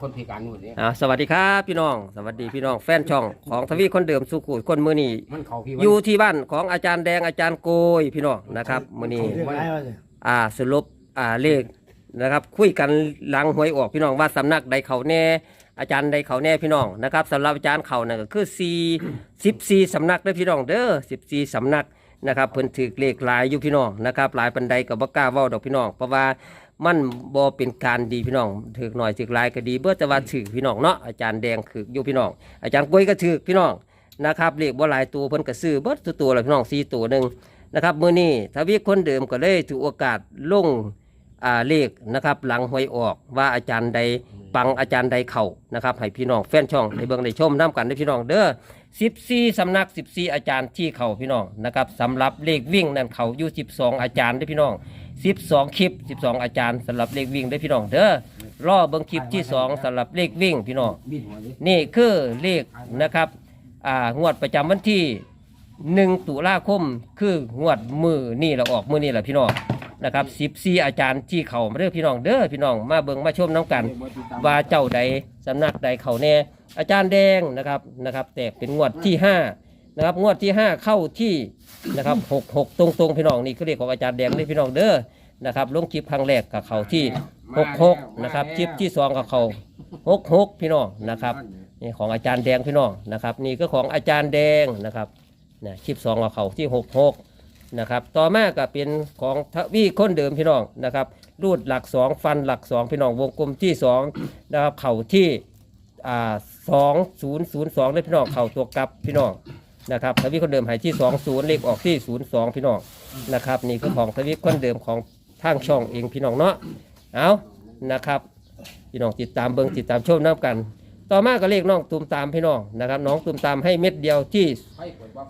คนพิการนู่นนี่อ่าสวัสดีครับพี่น้อง สวัสดีพี่น้องแฟนช่องของทวีคนเดิมสุขุคนมือนี้มันเขาพี่อยู่ที่บ้านของอาจารย์แดงอาจารย์โกยพี่น้องนะครับมือนี้เรียกไรวะสิอ่าสรุปอ่าเลขนะครับ คุยกันหลังหวยออกพี่น้องว่าสำนักใดเขาแน่ อาจารย์ใดเขาแน่พี่น้องนะครับสำหรับอาจารย์เขานั่นก็คือ4 14สำนักเด้อพี่น้องเด้อ14สำนักนะครับเพิ่นถือเลขหลายอยู่พี่น้องนะครับหลายปันใดก็บ่กล้าเว้าดอกพี่น้องเพราะว่า มันบ่เป็นการดีพี่น้องถือหน่อยถือลายก็ดี เบื่อแต่ว่าถือพี่น้องเนาะอาจารย์แดงถืออยู่พี่น้อง อาจารย์กล้วยก็ถือพี่น้องนะครับเรียกบ่หลายตัวเพิ่นก็ซื้อเบิดตัวตัวละพี่น้องสี่ตัวหนึ่งนะครับมื้อนี้ทวีคนเดิมก็เลยถือโอกาสลงอ่าเลขนะครับหลังหวยออกว่าอาจารย์ใด ปังอาจารย์ใดเข่านะครับให้พี่น้องแฟนช่องในเบิ่งในชมน้กันเด้พี่น้องเด้อ14สำนัก 14 อาจารย์ที่เข่าพี่น้องนะครับสำหรับเลขวิ่งนั่นเข่าอยู่12 อาจารย์เด้พี่น้อง 12 คลิป 12 อาจารย์สำหรับเลขวิ่งเด้พี่น้องเด้อรอเบิ่งคลิปที่สองสำหรับเลขวิ่งพี่น้องนี่คือเลขนะครับอ่างวดประจำวันที่หนึ่งตุลาคมคืองวดมือนี่เราออกมือนี่แหละพี่น้อง นะครับสิบสี่อาจารย์ที่เขามาเด้อพี่น้องเด้อพี่น้องมาเบิ่งมาชมน้ำกัน ว่าเจ้าใดสำนักใดเขาแน่ อาจารย์แดงนะครับนะครับ แตกเป็นงวดที่ห้านะครับงวดที่ห้าเข้าที่นะครับหกหกตรงตรงๆพี่น้องนี่คือเรียกของอาจารย์แดงเลยพี่น้องเด้อนะครับลงคลิปครั้งแรกกับเขาที่หกหกนะครับคลิปที่สองกับเขาหกหกพี่น้องนะครับนี่ของอาจารย์แดงพี่น้องนะครับ นี่ก็ของอาจารย์แดงนะครับนะคลิปสองของเขาที่หกหก นะครับ ต่อมาก็เป็นของทวีคนเดิมพี่น้องนะครับ รูดหลักสองฟันหลักสองพี่น้องวงกลมที่สองนะครับเข่าที่อ่าสองศูนย์ศูนย์สองได้พี่น้องเข่าตัวกลับพี่น้องนะครับทวีคนเดิมหายที่สองศูนย์เลขออกที่ศูนย์สองพี่น้องนะครับนี่คือของทวีคนเดิมของทางช่องเองพี่น้องเนาะเอานะครับพี่น้องติดตามเบิ้งติดตามชมน้ำกัน ต่อมาก็เลขน้องตุมตามพี่น้องนะครับน้องตุมตามให้เม็ดเดียวที่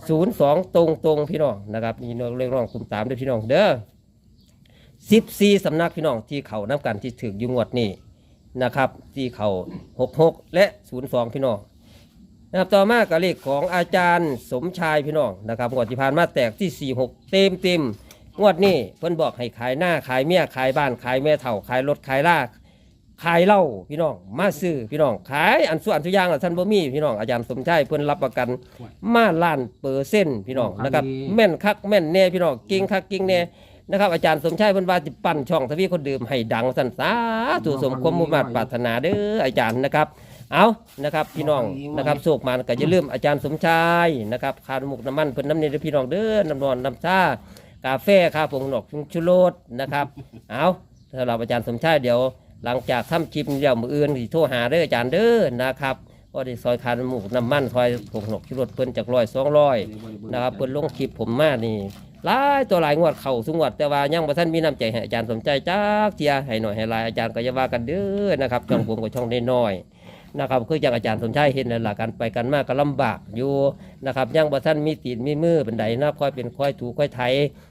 ศูนย์สองตรงตรงพี่น้องนะครับนี่เรียกร้องตุมตามด้วยพี่น้องเด้อสิบสี่สำนักพี่น้องที่เขานับกันที่ถึงอยุงวดนี่นะครับที่เขาหกหกและศูนย์สองพี่น้องนะครับต่อมากับเลขของอาจารย์สมชายพี่น้องนะครับงวดที่ผ่านมาแตกที่สี่หกเต็มเต็มงวดนี้เพิ่นบอกให้ขายหน้าขายเมียขายบ้านขายแม่เถ่าขายรถขายลา ขายเหล้าพี่น้องมาซื้อพี่น้องขายอันส่วนทุกอย่างละท่านบ่มีพี่น้องอาจารย์สมชายเพิ่นรับประกันมาล้านเปอร์เซ็นต์พี่น้องนะครับแม่นคักแม่นแน่พี่น้องเก่งคักเก่งแน่นะครับอาจารย์สมชายเพิ่นว่าสิปั้นช่องทวีคนเดิมให้ดังสันสาธุสมความมุ่งมั่นปรารถนาเด้ออาจารย์นะครับ เอานะครับพี่น้องนะครับโศกมันก็อย่าลืมอาจารย์สมชายนะครับคาดมุกน้ำมันเพิ่นน้ำเนยเด้อพี่น้องเด้อน้ำร้อนน้ำชากาแฟคาผงหนอกชุโรสนะครับเอาสำหรับอาจารย์สมชายเดี๋ยว หลังจากทำคลิมเดี่ยวมืออื่นที่โทรหาเด้ออาจารย์เด้อนะครับก็ได้ซอยคานหมูน้ำมันซอยผงหนกชิรดเพิ่นจากร้อยสองร้อยนะครับเพิ่นลงคลิปผมมานี่หลายตัวหลายงวดเข่าสุงวดแต่ว่ายังบ่ทันมีน้ำใจให้อาจารย์สมใจจักเทียให้หน่อยให้ลายอาจารย์ก็จะว่ากันเด้อนะครับช่องผมก็ช่องน้อยๆ นะครับคืออย่างอาจารย์สมชัยเห็นนั่นล่ะกันไปกันมากก็ลำบากอยู่นะครับยังบ่ทันมีตีนมีมือเป็นใดนะค่อยเป็นค่อยถูค่อยไถ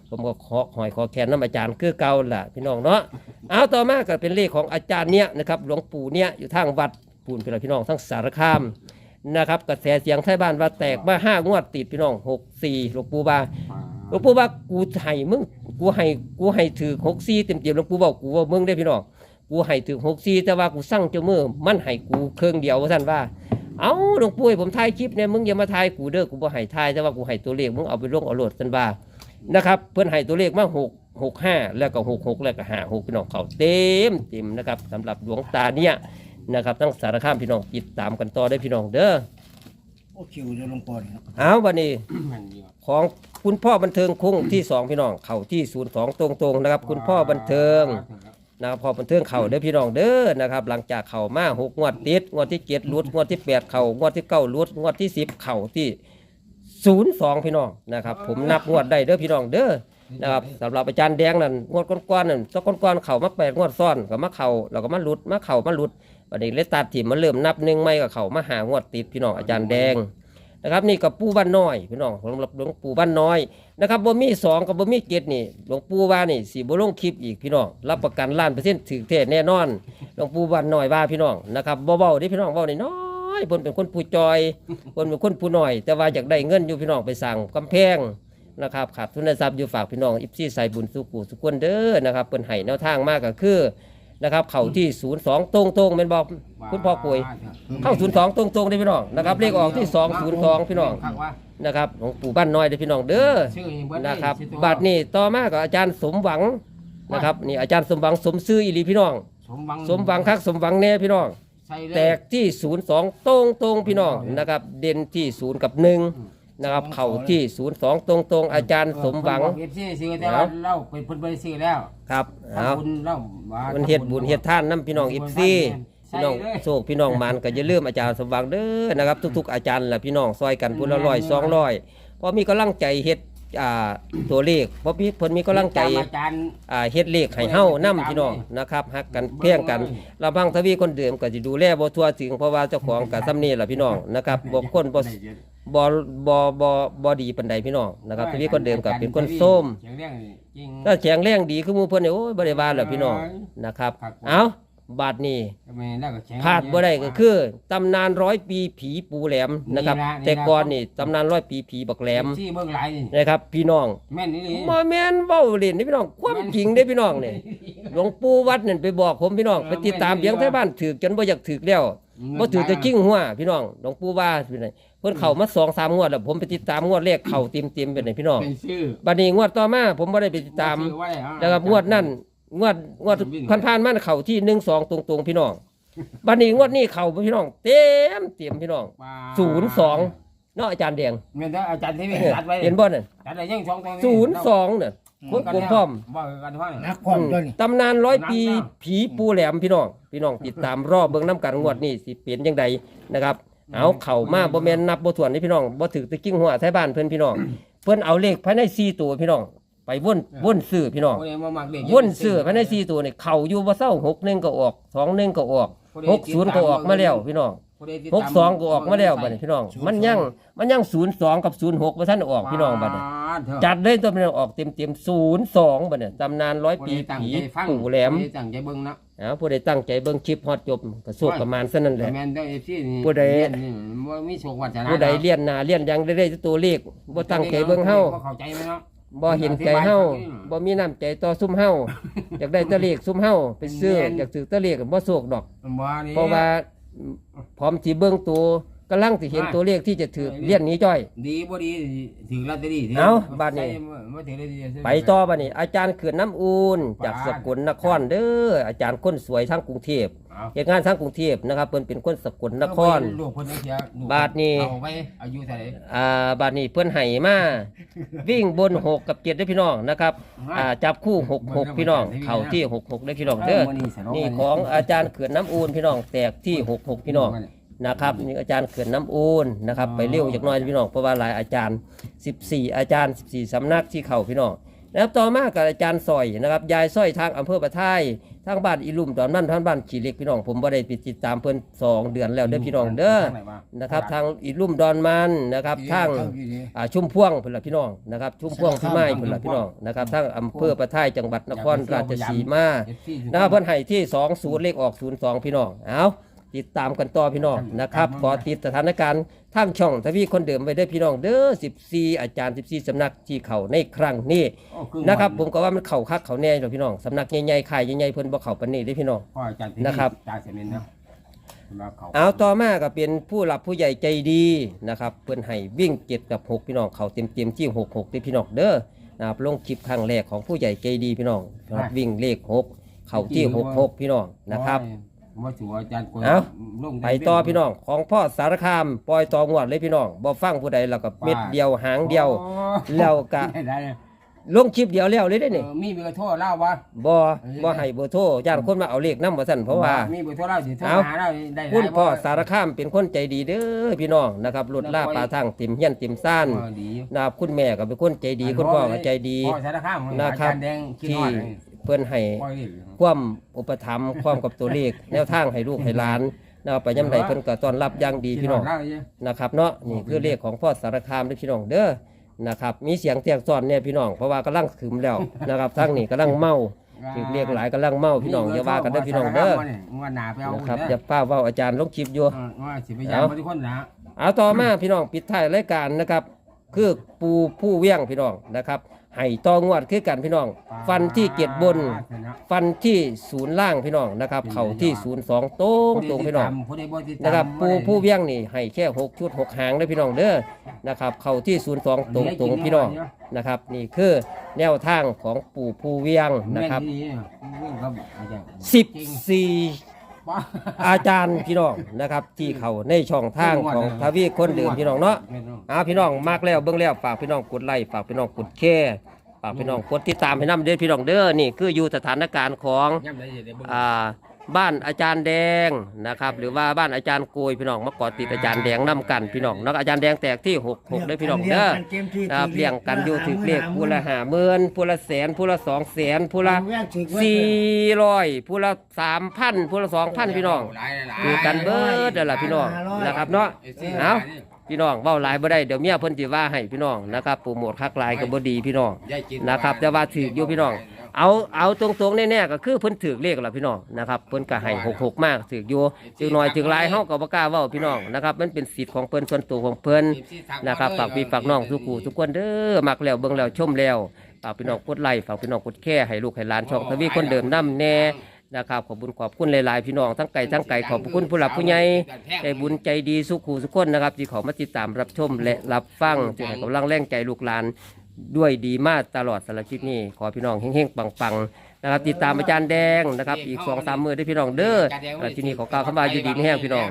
ผมก็ขอหอยขอแขนน้ำอาจารย์คือเก่าล่ะพี่น้องเนาะเอาต่อมาก็เป็นเลขของอาจารย์เนี่ยนะครับหลวงปู่เนี่ยอยู่ทางวัดปูนพี่น้องทั้งสารคามนะครับกระแสเสียงไทยบ้านว่าแตกมาห้างวดติดพี่น้องหกสี่หลวงปู่ว่าหลวงปู่ว่ากูให้มึงกูให้กูให้ถือหกสี่เต็มเต็มหลวงปู่บอกกูว่ามึงได้พี่น้อง กูให้ถือหกสี่แต่ว่ากูสั่งเจ้ามือมันให้กูเครื่องเดียวว่าท่านว่า เอาหลวงปู่ให้ผมถ่ายคลิปเนี่ยมึงอย่ามาถ่ายกูเด้อกูบ่ให้ถ่ายแต่ว่ากูให้ตัวเลขมึงเอาไปลงเอาโหลดท่านว่านะครับเพื่อนให้ตัวเลขมาหกหกห้าแล้วก็หกหกแล้วก็ห้าหกพี่น้องเขาเต็มเต็มนะครับสำหรับดวงตาเนี่ยนะครับทั้งสารคามพี่น้องติดตามกันต่อได้พี่น้องเด้อโอ้คิวเดี๋ยวลงปอดครับเอาวันนี้ของคุณพ่อบันเทิงคงที่สองพี่น้อง เข่าที่ศูนย์สองตรงๆนะครับ คุณพ่อบันเทิง นะครับพ่อบันเทิงเข่าเด้อพี่น้องเด้อนะครับหลังจากเข่ามาหกงวดติดงวดที่เจ็ดลุดงวดที่แปดเข่างวดที่เก้าลุดงวดที่สิบเข่าที่ศูนย์สองพี่น้องนะครับผมนับงวดได้เด้อพี่น้องเด้อนะครับสำหรับอาจารย์แดงนั่นงวดก้อนๆนั่นตอนก้อนๆเข่ามาแปดงวดซ้อนก็มาเข่าแล้วก็มาลุดมาเข่ามาลุดวันนี้เลยตัดถิ่มมาเริ่มนับหนึ่งไม่กับเข่ามาหางวดติดพี่น้องอาจารย์แดง นะครับนี่กับปู่บ้านน้อยพี่น้องสำหรับหลวงปู่บ้านน้อยนะครับบ่มีสองกับบ่มีเจ็ดนี่หลวงปู่ว่านี่สีบ่ลงคลิปอีกพี่น้องรับประกันล้านเปอร์เซ็นต์ถือเทศแน่นอนหลวงปู่บ้านน้อยว่าพี่น้องนะครับเบาๆด้พี่น้องเบาหน้อยๆเพิ่นเป็นคนผู้จอยเพิ่นเป็นคนผู้น้อย แต่ว่าอยากได้เงินอยู่พี่น้องไปสั่งกำแพงนะครับขาดทุนทรัพย์อยู่ฝากพี่น้องอิฟซี่ใส่บุญสุกูสุกวนเด้อนะครับเปิ้นให้แนวทางมากก็คือ นะครับ เข่าที่ศูนย์สองตรงตรงๆเป็นบอกคุณพ่อป่วยเข้าศูนย์สองตรงตรงๆเลยพี่น้องนะครับเลขออกที่สองศูนย์สองพี่น้องครับว่านะครับหลวงปู่บ้านน้อยเด้อพี่น้องเด้อชื่อยังเดเลยนะครับชื่อตัวบัดนี้ต่อมากับอาจารย์สมหวังนะครับนี่อาจารย์สมหวังสมซื่ออีหลีพี่น้องสมหวังสมหวังคักสมหวังแน่พี่น้องใส่เลยแตกที่ศูนย์สองตรงตรงๆพี่น้องนะครับเด่นที่ศูนย์กับห นึ่งนะครับ เข่าที่ศูนย์สองตรงตรงๆ อาจารย์สมหวัง เอฟซีซื้อแต่ว่าเราเป็นเพิ่นบ่ได้ซื้อแล้วครับเอาทำบุญเราว่ามันเฮ็ดบุญเฮ็ดท่านน้ำพี่น้องอิฟซีพี่น้องโชคพี่น้องมันก็อย่าลืมอาจารย์สมหวังเด้อนะครับ ทุก ๆ อาจารย์ละพี่น้องซอยกันพุ่นละร้อยสองร้อยพอมีกำลังใจเฮ็ดอ่าตัวเลขเพราะพี่เพิ่นมีกำลังใจ ตามอาจารย์ อ่าเฮ็ดเลขให้เฮานํพี่น้องนะครับฮักกันเพียงกันลำพังทวีคนเดิมก็สิดูแลบ่ทั่วถึงเพราะว่าเจ้าของก็ซ้ำนี้ล่ะพี่น้องนะครับบ่คนบ่ บ่บ่บ่บ่ดีปานใดพี่น้องนะครับทวีคนเดิมก็เป็นคนส้มเสียงเรื่องจริงถ้าแข็งแรงดีคือหมู่เพิ่นนี่โอ้ยบ่ได้ว่าแล้วพี่น้องนะครับครับ เอ้าบาดนี้ก็ไม่ได้ก็แข็งพลาดบ่ได้ก็คือตำนานร้อยปีผีปูแหลมนะครับนี่ล่ะนี่ล่ะแต่ก่อนนี่ตำนานร้อยปีผีบักแหลมที่เบิ่งหลายนี่นะครับ พี่น้องแม่นนี่นี่บ่แม่นเว้าเล่นนี่พี่น้องความจริงเด้พี่น้องนี่หลวงปู่วัดนั่นไปบอกผมพี่น้องไปติดตามเพียงไทบ้านถือจนบ่อยากถือแล้ว บ่ถือจะจิ้งหัวพี่น้องหลวงปู่ว่าเป็นไงเพิ่นเข้ามาสองสามงวดแล้วผมไปติดตามงวดแรกเข้าเต็มๆเป็นไงพี่น้องเป็นชื่อบัดนี้งวดต่อมาผมบ่ได้ไปติดตาม ชื่อไว้อะนะครับงวดนั่นงวดงวดผ่านๆมาเข้าที่1 2ตรงๆพี่น้องบัดนี้งวดนี้เข้าพี่น้อง เต็มเต็มพี่น้องว่า02เนาะอาจารย์แดงแม่นแต่อาจารย์ที่ไม่เออตัดไว้เห็นบ่นั่นตัดได้ยังสองตรงนี้02น่ะผมผมพร้อม ว่ากันว่า นักความตัวนี้ตำนานร้อยปีผีปูแหลมพี่น้องพี่น้องติดตามรอบเบิ่งน้ำกันงวดนี่สิเปลี่ยนยังไงนะครับ เอาเข่ามาบ่แม่นนับบ่ถ้วนนี่พี่น้องบ่ถือตะกิ้งหัวไทยบ้านเพิ่นพี่น้อง เพิ่นเอาเลขภายใน4ตัวพี่น้อง ไปวนวนซื้อพี่น้องโอ้ยมามักเด็กวนซื้อภายใน4ตัวนี่เข้าอยู่บ่เศร้า61ก็ออก21ก็ออก60ก็ออกมาแล้วพี่น้อง 62ก็ออกมาแล้วบัดนี้พี่น้องมันยังมันยัง02กับ06บ่ทันออกพี่น้องบัดนี้จัดเลยตัวพี่น้องออกเต็มๆ02บัดนี้ตำนานร้อยปีผีปูแหลมตั้งใจเบิ่งนะเอาผู้ใดตั้งใจเบิ่งคลิปฮอดจบก็โชคประมาณซั่นนั่นแหละ แม่นได้เอฟซีนี่ผู้ใด เรียนนี่บ่มีโชควาสนาผู้ใดเรียนหน้าเรียนหยังได้ได้ตัวเลขบ่ตั้งใจเบิ่งเฮาบ่เข้าใจไหมเนาะ บ่เห็นใจเฮาบ่มีน้ำใจต่อซุ่มเฮาอยากได้ตัวเลขซุ่มเฮาไปซื้ออยากถือตัวเลขก็บ่โชคดอก บ่นี่เพราะว่า พร้อมสิเบื้องตัว กำลังสิเห็นตัวเลขที่จะถือเรียนหนี้จ้อย ดีบ่ดีถือลอตเตอรี่ถืเอ้าบาดนี้ใส่บ่ถือลอตเตอรี่ไปต่อบัดนี้ อาจารย์เขื่อนน้ำอูนจากสกลนครเด้ออาจารย์คนสวยทั้งกรุงเทพเอาเฮ็ดงานทั้งกรุงเทพนะครับเพิ่นเป็นคนสกลนครลูกเพิ่นจังซี่ลูกบาทนี่เอาไปอายุเท่าไหร่อ่าบาดนี้เพื่อนไห้มาวิ่งบนหกกับเจ็ดได้อพี่น้องนะครับอ่าจับคู่หกหกพี่น้อง เข่าที่หกหกได้อพี่น้องเด้อนี่ของอาจารย์เขื่อนน้ำอูนพี่น้องแตกที่หกหกพี่น้อง นะครับนี่อาจารย์เขื่อนน้ำอูนนะครับไปเร็วจากหน้อยพี่น้องเพราะว่าหลายอาจารย์ 14 อาจารย์ 14สำนักที่เข่าพี่น้องนะครับต่อมากับอาจารย์สอยนะครับยายสร้อยทางอำเภอประทายทางบ้านอีลุ่มตอนนั้นทางบ้านขี่เหล็กพี่น้องผมบ่ได้ไปติดตามเพิ่นสองเดือนแล้วเด้อพี่น้องเด้อนะครับทางอีลุ่มดอนมันนะครับทางอ่าชุ่มพ่วงพุ่นละพี่น้องนะครับชุ่มพ่วงพี่ไม้พุ่นละพี่น้องนะครับทางอำเภอประทายจังหวัดนครราชสีมานะครับเพิ่นให้ที่2 0เลขออก02พี่น้องเอา ติดตามกันต่อพี่น้องนะครับขอติดสถานการณ์ทางช่องทวีคนเดิมไปได้อพี่น้องเด้อ14 อาจารย์ 14สำนักที่เขาในครั้งนี้นะครับ ผมก็ว่ามันเข่าคักเขาแน่เนาะพี่น้องสำนักใหญ่ๆข่ายใหญ่ๆเพิ่นบ่เข้าปานนี้เด้อพี่น้องนะครับจ่ายเสมินนะมาเขาเอาต่อมาก็เป็นผู้หลับผู้ใหญ่ใจดีนะครับเพื่อนให้วิ่งเจ็ดกับหกพี่น้องเขาเต็มเต็มๆที่หกหกที่พี่น้องเด้อนะครับลงคลิปครั้งแรกของผู้ใหญ่ใจดีพี่น้องนะครับวิ่งเลขหกเขาที่หกหกพี่น้องนะครับ ว่าถืออาจารย์คนเอาลงไปต่อพี่น้องของพ่อสารคามปล่อยต่องวดเลยพี่น้องบ่ฟังผู้ใดแล้วก็เม็ดเดียวหางเดียวแล้วก็ได้ลงคลิปเดียวแล้วเลยได้อนี่เออมีเบอร์โทรเล่าว่าบ่บ่ให้เบอร์โทรย่านคนมาเอาเลขนำบ่ซั่นเพราะว่า มีเบอร์โทรเล่าสิโทรเอาหาเราได้หลายคุณพ่อบ่สารคามเป็นคนใจดีเด้อพี่น้องนะครับรถล่าปลาทางติมเฮียนติมซ่านเออดีนะครับคุณแม่ก็เป็นคนใจดีคุณพ่อก็ใจดี พ่อสารคามนะครับอาจาย์แดงคิดที่ฮอด เพื่อนให้ปล่อยดิความอุปถัมภ์ความกับตัวเลข แนวทางให้ลูกให้หลานนะครับไปย่ำใดเพิ่นก็ต้อนรับอย่างดีพี่น้องคิดฮดเล่าเยอะนะครับเนาะนี่คือเลขของพ่อสารคามเด้อพี่น้องเด้อนะครับมีเสียงเตียงซ้อนเนี่ยพี่น้องเพราะว่ากำลังขึมแล้วนะครับทั้งนี้กำลังเมาถือเรียกหลายกำลังเมาพี่น้องอย่าว่ากันเด้อพี่น้องเด้อว่าหนาไปเอานะครับอเด้ย่าป้าเว้าอาจารย์ลงคลิปอยู่เออว่าสิไปยามมาทุกคนนะเอาต่อมาพี่น้องปิดท้ายรายการนะครับคือปูผู้เวียงพี่น้องนะครับ ให้ต่องวดคือกันพี่น้อง ฟันที่เกียรติบน ฟันที่ศูนย์ล่างพี่น้องนะครับ เข่าที่ศูนย์สองตรงตรงพี่น้องผู้ใดบ่ติดตามนะครับปูผู้เวียงนี่ให้แค่หกชุดหกหางเด้อพี่น้องเด้อนะครับ เข่าที่ศูนย์สองตรงตรงพี่น้องนะครับ นี่คือแนวทางของปู่ผู้เวียงนะครับแม่ดีๆเรื่องครับอาจารย์สิบจริงสี่ป้า อาจารย์พี่น้องนะครับ ที่เขาในช่องทางของทวีคนเดิมพี่น้องเนาะแม่น้องอ่าพี่น้องมากแล้วเบิ่งแล้วฝากพี่น้องกดไลค์ฝากพี่น้องกดแชร์ฝากพี่น้องกดติดตามให้นำเด้อพี่น้องเด้อนี่คืออยู่สถานการณ์ของย่ำได้สิได้เบิ่งอ่า บ้านอาจารย์แดงนะครับ หรือว่าบ้านอาจารย์โกยพี่น้องมาเกอติดอาจารย์แดงนํกันพี่น้องแล้วก็อาจารย์แดงแตกที่หกหกเด้อพี่น้องเด้อนะครับเลี้ยงกันอยู่ถึงเลขผู้ละห้าหมื่นผู้ละแสนผู้ละสองแสนผู้ละสี่ร้อยผู้ละสามพันผู้ละสองพันพี่น้องหลายหลายคือกันเบิดนั่นล่ะพี่น้องนะครับเนาะไอ้สี่เอาหลยนี่พี่น้องเว้าหลายบ่ได้เดี๋ยวเมียเพิ่นสิว่าให้พี่น้องนะครับโปรโมทคักหลายก็บ่ดีพี่น้องยายจิตนะครับแต่ว่าถืออยู่พี่น้อง เอาเอาตรงๆแน่ๆก็คือเพิ่นถือเลขล่ะพี่น้องนะครับเพิ่นก็ให้66มากถืออยู่ถือน้อยถือหลายเฮาก็บ่กล้าเว้าพี่น้องนะครับมันเป็นสิทธิ์ของเพิ่นส่วนตัวของเพิ่นนะครับฝากพี่ฝากน้องทุกคู่ทุกคนเด้อมักแล้วเบิ่งแล้วชมแล้วฝากพี่น้องกดไลค์ฝากพี่น้องกดแชร์ให้ลูกให้หลานช่องทวีคนเดิมนํแน่นะครับขอบคุณขอบคุณหลายๆพี่น้องทั้งไก่ทั้งไก่ขอบคุณผู้หลักผู้ใหญ่ใจบุญใจดีสุขูสุขคนนะครับที่เขามาติดตามรับชมและรับฟังที่ให้กำลังแรงใจลูกหลาน ด้วยดีมากตลอดสารบคลิปนี้ขอพี่น้องเฮงๆปังๆนะครับ ติดตามอาจารย์แดงนะครับ อีกสองสามมือได้พี่น้องเด้อแล้วที่นี่ขอกล่าวคำว่าอยู่ดีไม่แห้งพี่น้อง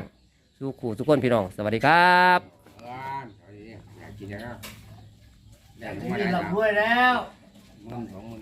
สุขูสุขคนพี่น้อง สวัสดีครับอ่าเอาดิอยากกินแล้วนี่หลับด้วยแล้ว มึงสองมึง